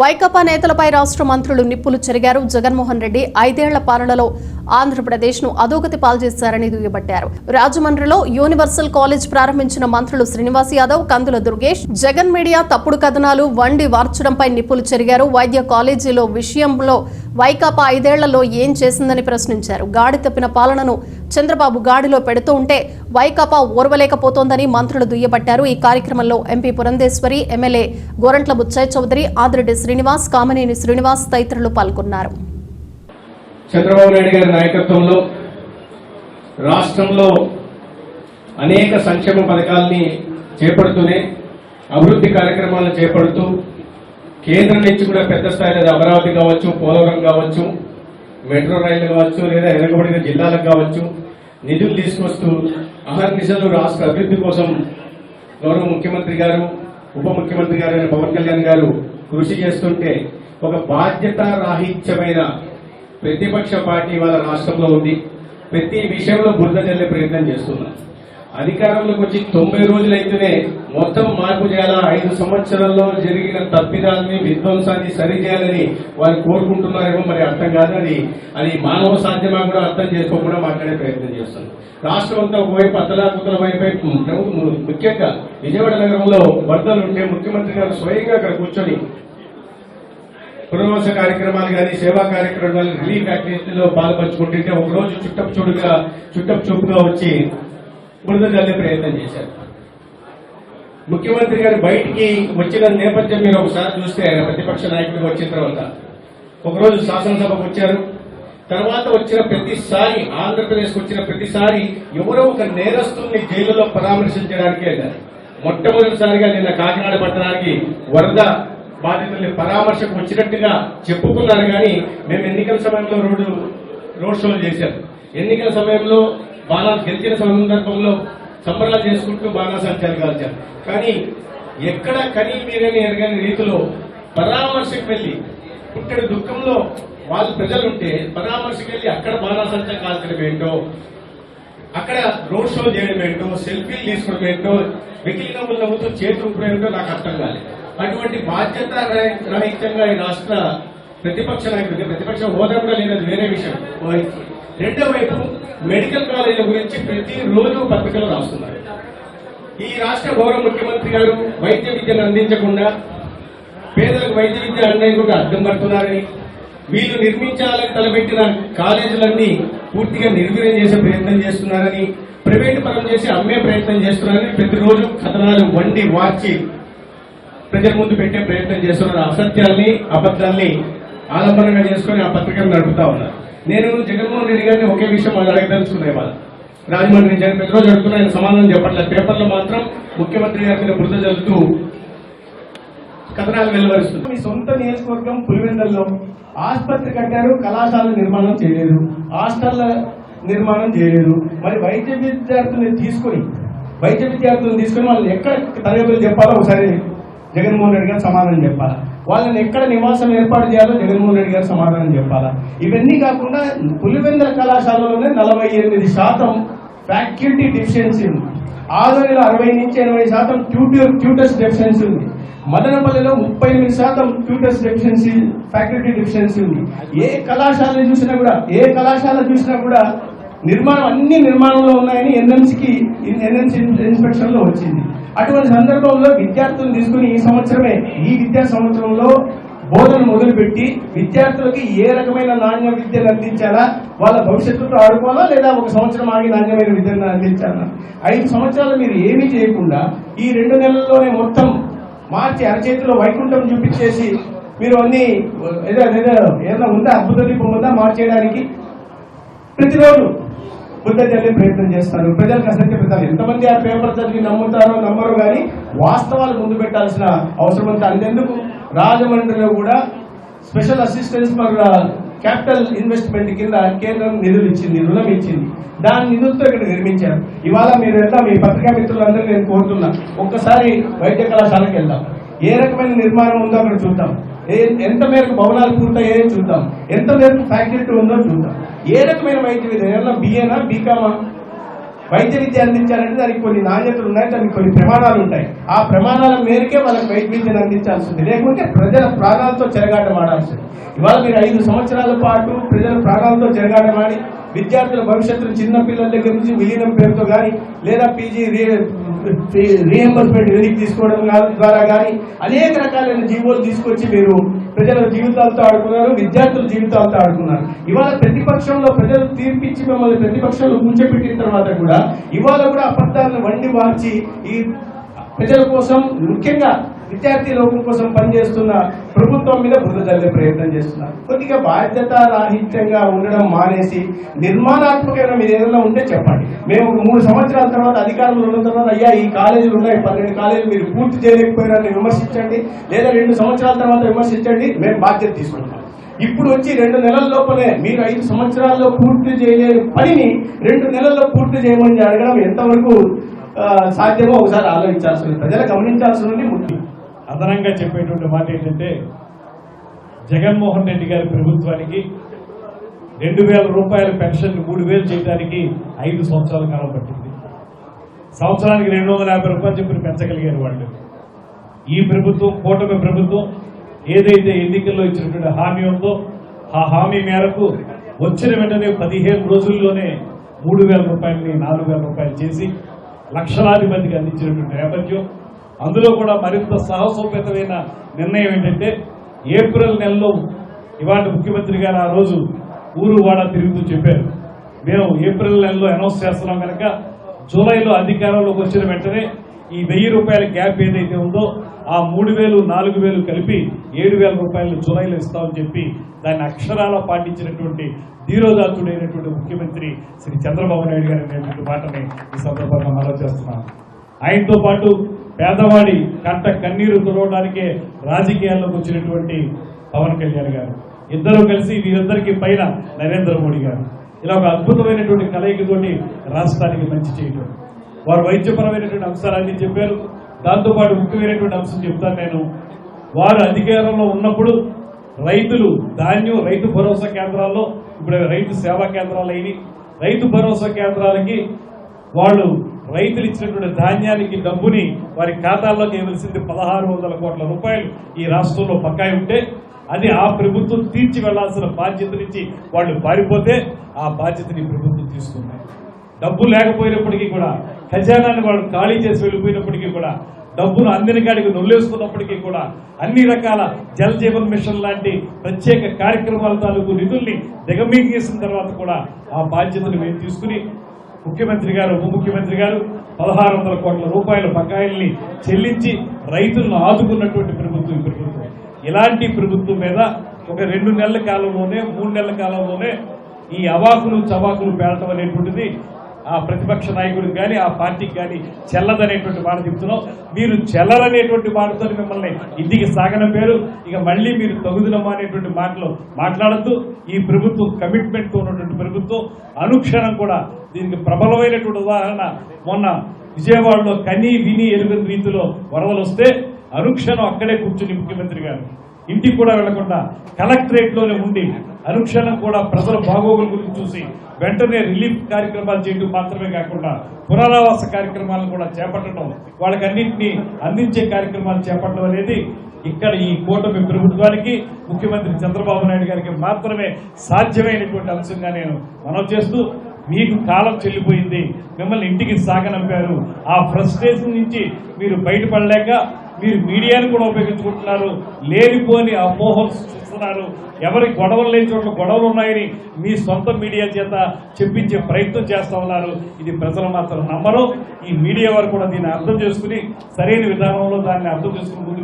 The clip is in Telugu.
వైకాపా నేతలపై రాష్ట్ర మంత్రులు నిప్పులు చెరిగారు. జగన్మోహన్ రెడ్డి ఐదేళ్ళ పాలనలో ఆంధ్రప్రదేశ్ను అధోగతి పాల్చేశారని దుయ్యబట్టారు. రాజమండ్రిలో యూనివర్సల్ కాలేజ్ ప్రారంభించిన మంత్రులు శ్రీనివాస్ యాదవ్ కందుల దుర్గేష్ జగన్ మీడియా తప్పుడు కథనాలు వండి వార్చడంపై నిప్పులు చెరిగారు. వైద్య కాలేజీలో విషయంలో వైకాపా ఐదేళ్ళలో ఏం చేసిందని ప్రశ్నించారు. గాడి తప్పిన పాలనను చంద్రబాబు గాడిలో పెడుతూ ఉంటే వైకాపా ఓర్వలేకపోతోందని మంత్రులు దుయ్యబట్టారు. ఈ కార్యక్రమంలో ఎంపీ పురంధేశ్వరి ఎమ్మెల్యే గోరంట్ల బుచ్చయ్య చౌదరి ఆదిరెడ్డి శ్రీనివాస్ కామినేని శ్రీనివాస్ తదితరులు పాల్గొన్నారు. చంద్రబాబు నాయుడు గారి నాయకత్వంలో రాష్ట్రంలో అనేక సంక్షేమ పథకాల్ని చేపడుతూనే అభివృద్ధి కార్యక్రమాలను చేపడుతూ కేంద్రం నుంచి కూడా పెద్ద స్థాయిలో అమరావతి కావచ్చు పోలవరం కావచ్చు మెట్రో రైళ్ళు కావచ్చు లేదా వెనుకబడిన జిల్లాలకు కావచ్చు నిధులు తీసుకొస్తూ అహర్నిశలు రాష్ట్ర అభివృద్ధి కోసం గౌరవ ముఖ్యమంత్రి గారు ఉప ముఖ్యమంత్రి గారు పవన్ కళ్యాణ్ గారు కృషి చేస్తుంటే ఒక బాధ్యత రాహిత్యమైన ప్రతిపక్ష పార్టీ వాళ్ళ రాష్ట్రంలో ఉంది. ప్రతి విషయంలో బురద చల్లే ప్రయత్నం చేస్తున్నాం. అధికారంలోకి వచ్చి తొంభై రోజులైతేనే మొత్తం మార్పు చేయాలా? ఐదు సంవత్సరాల్లో జరిగిన తప్పిదాన్ని విధ్వంసాన్ని సరిచేయాలని వారు కోరుకుంటున్నారేమో మరి అర్థం కాదు అది అది మానవ సాధ్యమా కూడా అర్థం చేసుకోకుండా మాట్లాడే ప్రయత్నం చేస్తుంది రాష్ట్రం అంతా ఒకవైపు అత్తలాకుతల వైపు ముఖ్యంగా విజయవాడ నగరంలో వరదలు ఉంటే ముఖ్యమంత్రి గారు స్వయంగా అక్కడ కూర్చొని పునర్వాస కార్యక్రమాలు కానీ సేవా కార్యక్రమాలు రిలీఫ్ యాక్టివిటీలో పాల్పంచుకుంటుంటే ఒక రోజు చుట్టపు చూడుగా చుట్టపు చూపుగా వచ్చి బురద చల్లే ప్రయత్నం చేశారు. ముఖ్యమంత్రి గారు బయటికి వచ్చిన నేపథ్యం మీరు ఒకసారి చూస్తే ఆయన ప్రతిపక్ష నాయకుడిగా వచ్చిన తర్వాత ఒకరోజు శాసనసభకు వచ్చారు. తర్వాత వచ్చిన ప్రతిసారి ఆంధ్రప్రదేశ్కి వచ్చిన ప్రతిసారి ఎవరో ఒక నేరస్తుల్ని జైలులో పరామర్శించడానికి వెళ్ళారు. మొట్టమొదటిసారిగా నిన్న కాకినాడ పట్టణానికి వరద బాధితుల్ని పరామర్శకు వచ్చినట్టుగా చెప్పుకున్నారు కానీ మేము ఎన్నికల సమయంలో రోడ్డు రోడ్ షోలు చేశారు ఎన్నికల సమయంలో బాగా గెలిచిన సందర్భంలో సంబరాలు చేసుకుంటూ బాణాసంచాలు కాల్చారు కానీ ఎక్కడ కనీ మీరని ఎరగని రీతిలో పరామర్శకు వెళ్ళి పుట్టడి దుఃఖంలో వాళ్ళు ప్రజలుంటే పరామర్శకు వెళ్ళి అక్కడ బాణాసంచా కాల్చడం ఏంటో అక్కడ రోడ్ షో చేయడం ఏంటో సెల్ఫీలు తీసుకోవడం ఏంటో వెకిలి నవ్వులు నవ్వుతూ చేతి ఏంటో నాకు అర్థం కాలేదు. అటువంటి బాధ్యత రహి- రహితంగా ఈ రాష్ట్ర ప్రతిపక్ష నాయకుడికి ప్రతిపక్ష హోదా కూడా లేనది వేరే విషయం. రెండో వైపు మెడికల్ కాలేజీల గురించి ప్రతిరోజు పత్రికలు రాస్తున్నారు. ఈ రాష్ట్ర గౌరవ ముఖ్యమంత్రి గారు వైద్య విద్యను అందించకుండా పేదలకు వైద్య విద్య అందేందుకు అర్థం పడుతున్నారని వీళ్ళు నిర్మించాలని తలపెట్టిన కాలేజీలన్నీ పూర్తిగా నిర్వీర్యం చేసే ప్రయత్నం చేస్తున్నారని ప్రైవేటు పరం చేసి అమ్మే ప్రయత్నం చేస్తున్నారని ప్రతిరోజు కథనాలు వండి వార్చి ప్రజల ముందు పెట్టే ప్రయత్నం చేస్తున్నారు. అసత్యాల్ని అబద్ధాల్ని ఆలంబనంగా చేసుకుని ఆ పత్రికను నడుపుతా ఉన్నారు. నేను జగన్మోహన్ రెడ్డి గారిని ఒకే విషయం వాళ్ళు అడగదలుచుకునే వాళ్ళు. రాజమండ్రి నుంచి ఆయన ప్రతిరోజు అడుగుతున్నా ఆయన సమాధానం చెప్పట్లేదు. పేపర్లో మాత్రం ముఖ్యమంత్రి గారి మీద బురద కథనాలు వెలువరుస్తుంది. మీ సొంత నియోజకవర్గం పులివెందల్లో ఆసుపత్రి కట్టారు కళాశాల నిర్మాణం చేయలేదు. హాస్టల్ల నిర్మాణం చేయలేదు. మరి వైద్య విద్యార్థుల్ని తీసుకొని వైద్య విద్యార్థులను తీసుకొని వాళ్ళు ఎక్కడ తరగతులు చెప్పాలో ఒకసారి జగన్మోహన్ రెడ్డి గారు సమాధానం చెప్పాలా? వాళ్ళని ఎక్కడ నివాసం ఏర్పాటు చేయాలో జగన్మోహన్ రెడ్డి గారు సమాధానం చెప్పాలా? ఇవన్నీ కాకుండా పులివెందుల కళాశాలలోనే నలభై ఎనిమిది శాతం ఫ్యాకల్టీ డెఫిషియన్సీ ఉంది. ఆదోనిలో అరవై నుంచి ఎనభై శాతం ట్యూటర్ ట్యూటర్స్ డెఫిషియన్సీ ఉంది. మదనపల్లిలో ముప్పై ఎనిమిది శాతం ట్యూటర్స్ డెఫిషియన్సీ ఫ్యాకల్టీ డెఫిషియన్సీ ఉంది. ఏ కళాశాలను చూసినా కూడా ఏ కళాశాల చూసినా కూడా నిర్మాణం అన్ని నిర్మాణంలో ఉన్నాయని ఎన్ఎంసీకి ఎన్ఎంసీ ఇన్స్పెక్షన్లో వచ్చింది. అటువంటి సందర్భంలో విద్యార్థులను తీసుకుని ఈ సంవత్సరమే ఈ విద్యా సంవత్సరంలో బోధన మొదలుపెట్టి విద్యార్థులకి ఏ రకమైన నాణ్య విద్యను అందించాలా? వాళ్ళ భవిష్యత్తుతో ఆడుకోవాలా? లేదా ఒక సంవత్సరం ఆగి నాణ్యమైన విద్యను అందించాలా? ఐదు సంవత్సరాలు మీరు ఏమీ చేయకుండా ఈ రెండు నెలల్లోనే మొత్తం మార్చి అరచేతిలో వైకుంఠం చూపించేసి మీరు అన్ని ఏదో ఏదో ఏదైనా ఉందా? అద్భుత దీపం ఉందా మార్చేయడానికి? ప్రతిరోజు బుద్ధ చల్లే ప్రయత్నం చేస్తారు. ప్రజలకు అసత్య పెట్టాలి ఎంతమంది ఆ పేపర్ చదివి నమ్ముతారో నమ్మరు కానీ వాస్తవాలు ముందు పెట్టాల్సిన అవసరం ఉంది. అందుకు రాజమండ్రిలో కూడా special assistance for capital investment కింద కేంద్రం నిధులు ఇచ్చింది రుణం ఇచ్చింది. దాని నిధులతో ఇక్కడ నిర్మించారు. ఇవాళ మీరు వెళ్దాం మీ పత్రికా మిత్రులందరూ నేను కోరుతున్నా. ఒక్కసారి వైద్య కళాశాలకు వెళ్దాం. ఏ రకమైన నిర్మాణం ఉందో అక్కడ చూద్దాం. ఏ- ఎంత మేరకు భవనాలు పూర్తయ్యాయో చూద్దాం. ఎంత మేరకు ఫ్యాకల్టీ ఉందో చూద్దాం. ఏ రకమైన వైద్య విధానం బిఏనా బీకామా వైద్య విద్య అందించాలంటే దానికి కొన్ని నాణ్యతలు ఉన్నాయి దానికి కొన్ని ప్రమాణాలు ఉంటాయి. ఆ ప్రమాణాల మేరకే వాళ్ళకి వైద్య విద్యను అందించాల్సి ఉంది లేకుంటే ప్రజల ప్రాణాలతో చెరగాటం ఆడాల్సింది. ఇవాళ మీరు ఐదు సంవత్సరాల పాటు ప్రజల ప్రాణాలతో చెరగాటం ఆడి విద్యార్థుల భవిష్యత్తును చిన్న పిల్లల దగ్గర నుంచి విలీనం పేరుతో కానీ లేదా పీజీ రీఎంబర్స్మెంట్ వెనక్కి తీసుకోవడం ద్వారా కానీ అనేక రకాలైన జీవోలు తీసుకొచ్చి మీరు ప్రజల జీవితాలతో ఆడుకున్నారు విద్యార్థుల జీవితాలతో ఆడుకున్నారు. ఇవాళ ప్రతిపక్షంలో ప్రజలు తీర్పిచ్చి మిమ్మల్ని ప్రతిపక్షంలో కూర్చోబెట్టిన తర్వాత కూడా ఇవాళ కూడా అబద్ధాలను వండి మార్చి ఈ ప్రజల కోసం ముఖ్యంగా విద్యార్థి లోకం కోసం పనిచేస్తున్న ప్రభుత్వం మీద బురద చల్లే ప్రయత్నం చేస్తున్నారు. కొద్దిగా బాధ్యత రాహిత్యంగా ఉండడం మానేసి నిర్మాణాత్మకమైన మీరు ఏదైనా ఉంటే చెప్పండి. మేము ఒక మూడు సంవత్సరాల తర్వాత అధికారంలో ఉన్న తర్వాత అయ్యా ఈ కాలేజీలు ఉన్నాయి పన్నెండు కాలేజీలు మీరు పూర్తి చేయలేకపోయినారని విమర్శించండి. లేదా రెండు సంవత్సరాల తర్వాత విమర్శించండి మేము బాధ్యత తీసుకుంటాం. ఇప్పుడు వచ్చి రెండు నెలల లోపలే మీరు ఐదు సంవత్సరాల్లో పూర్తి చేయలేని పనిని రెండు నెలల్లో పూర్తి చేయమని అడగడం ఎంతవరకు సాధ్యమో ఒకసారి ఆలోచించాల్సి ఉంది. ప్రజలు గమనించాల్సి ఉంది ముఖ్యం అదనంగా చెప్పేటువంటి మాట ఏంటంటే జగన్మోహన్ రెడ్డి గారి ప్రభుత్వానికి రెండు వేల రూపాయల పెన్షన్ మూడు వేలు చేయడానికి ఐదు సంవత్సరాల కాలం పట్టింది. సంవత్సరానికి రెండు వందల యాభై రూపాయలు చెప్పి పెంచగలిగారు వాళ్ళు. ఈ ప్రభుత్వం కూటమి ప్రభుత్వం ఏదైతే ఎన్నికల్లో ఇచ్చినటువంటి హామీ ఉందో ఆ హామీ మేరకు వచ్చిన వెంటనే పదిహేను రోజుల్లోనే మూడు వేల రూపాయలని నాలుగు వేల రూపాయలు చేసి లక్షలాది మందికి అందించినటువంటి నేపథ్యం అందులో కూడా మరింత సాహసోపేతమైన నిర్ణయం ఏంటంటే ఏప్రిల్ నెలలో ఇవాళ ముఖ్యమంత్రి గారు ఆ రోజు ఊరు వాడ తిరుగుతూ చెప్పారు. మేము ఏప్రిల్ నెలలో అనౌన్స్ చేస్తున్నాం కనుక జూలైలో అధికారంలోకి వచ్చిన వెంటనే ఈ వెయ్యి రూపాయల గ్యాప్ ఏదైతే ఉందో ఆ మూడు వేలు నాలుగు వేలు కలిపి ఏడు వేల రూపాయలు జూలైలో ఇస్తామని చెప్పి దాన్ని అక్షరాల పాటించినటువంటి ధీరోదాతుడైనటువంటి ముఖ్యమంత్రి శ్రీ చంద్రబాబు నాయుడు గారు అనేటువంటి మాటని ఈ సందర్భంగా మనవి చేస్తున్నాను. ఆయనతో పాటు పేదవాడి కంట కన్నీరు తుడవడానికే రాజకీయాల్లోకి వచ్చినటువంటి పవన్ కళ్యాణ్ గారు. ఇద్దరు కలిసి వీరిద్దరికి పైన నరేంద్ర మోడీ గారు. ఇలా ఒక అద్భుతమైనటువంటి కలయికతోటి రాష్ట్రానికి మంచి చేయటం. వారు వైద్యపరమైనటువంటి అంశాలన్నీ చెప్పారు. దాంతోపాటు ముఖ్యమైనటువంటి అంశం చెప్తాను నేను. వారు అధికారంలో ఉన్నప్పుడు రైతులు ధాన్యం రైతు భరోసా కేంద్రాల్లో ఇప్పుడు రైతు సేవా కేంద్రాలు అయినాయి. రైతు భరోసా కేంద్రాలకి వాళ్ళు రైతులు ఇచ్చినటువంటి ధాన్యానికి డబ్బుని వారి ఖాతాల్లోకి ఇవ్వాల్సింది పదహారు వందల కోట్ల రూపాయలు ఈ రాష్ట్రంలో బకాయి ఉంటే అది ఆ ప్రభుత్వం తీర్చి వెళ్ళాల్సిన బాధ్యత నుంచి వాళ్ళు పారిపోతే ఆ బాధ్యతని ప్రభుత్వం తీసుకుంది డబ్బు లేకపోయినప్పటికీ కూడా ఖజానాన్ని వాళ్ళు ఖాళీ చేసి వెళ్ళిపోయినప్పటికీ కూడా డబ్బును అందిన కాడికి నొల్లేసుకున్నప్పటికీ కూడా అన్ని రకాల జల్ జీవన్ మిషన్ లాంటి ప్రత్యేక కార్యక్రమాల తాలూకు నిధుల్ని దిగమీగేసిన తర్వాత కూడా ఆ బాధ్యతను మేము తీసుకుని ముఖ్యమంత్రి గారు ఉప ముఖ్యమంత్రి గారు పదహారు వందల కోట్ల రూపాయల బకాయిల్ని చెల్లించి రైతులను ఆదుకున్నటువంటి ప్రభుత్వం ప్రభుత్వం. ఇలాంటి ప్రభుత్వం మీద ఒక రెండు నెలల కాలంలోనే మూడు నెలల కాలంలోనే ఈ అవాకులు చవాకులు పేడటం అనేటువంటిది ఆ ప్రతిపక్ష నాయకుడికి కానీ ఆ పార్టీకి కానీ చెల్లదనేటువంటి మాట చెప్తున్నాం మీరు చెల్లరనేటువంటి మాటతో మిమ్మల్ని ఇంటికి సాగనంపారు ఇక మళ్ళీ మీరు తగుదనమా అనేటువంటి మాటలు మాట్లాడద్దు. ఈ ప్రభుత్వం కమిట్మెంట్తో ఉన్నటువంటి ప్రభుత్వం అనుక్షణం కూడా దీనికి ప్రబలమైనటువంటి ఉదాహరణ మొన్న విజయవాడలో కని విని ఎరుగని రీతిలో వరదలు వస్తే అనుక్షణం అక్కడే కూర్చుని ముఖ్యమంత్రి గారు ఇంటికి కూడా వెళ్ళకుండా కలెక్టరేట్లోనే ఉండి అనుక్షణం కూడా ప్రజల బాగోగుల గురించి చూసి వెంటనే రిలీఫ్ కార్యక్రమాలు చేయడం మాత్రమే కాకుండా పునరావాస కార్యక్రమాలను కూడా చేపట్టడం వాళ్ళకన్నింటినీ అందించే కార్యక్రమాలు చేపట్టడం అనేది ఇక్కడ ఈ కూటమి ప్రభుత్వానికి ముఖ్యమంత్రి చంద్రబాబు నాయుడు గారికి మాత్రమే సాధ్యమైనటువంటి అంశంగా నేను మనవి చేస్తూ మీకు కాలం చెల్లిపోయింది. మిమ్మల్ని ఇంటికి సాగనంపారు. ఆ ఫ్రస్ట్రేషన్ నుంచి మీరు బయటపడలేక మీరు మీడియాను కూడా ఉపయోగించుకుంటున్నారు. లేనిపోని అపోహలు సృష్టిస్తున్నారు. ఎవరి గొడవలు లేని చోట్ల గొడవలు ఉన్నాయని మీ సొంత మీడియా చేత చెప్పించే ప్రయత్నం చేస్తూ ఉన్నారు. ఇది ప్రజలు మాత్రం నమ్మరు. ఈ మీడియా వారు కూడా దీన్ని అర్థం చేసుకుని సరైన విధానంలో దాన్ని అర్థం చేసుకుని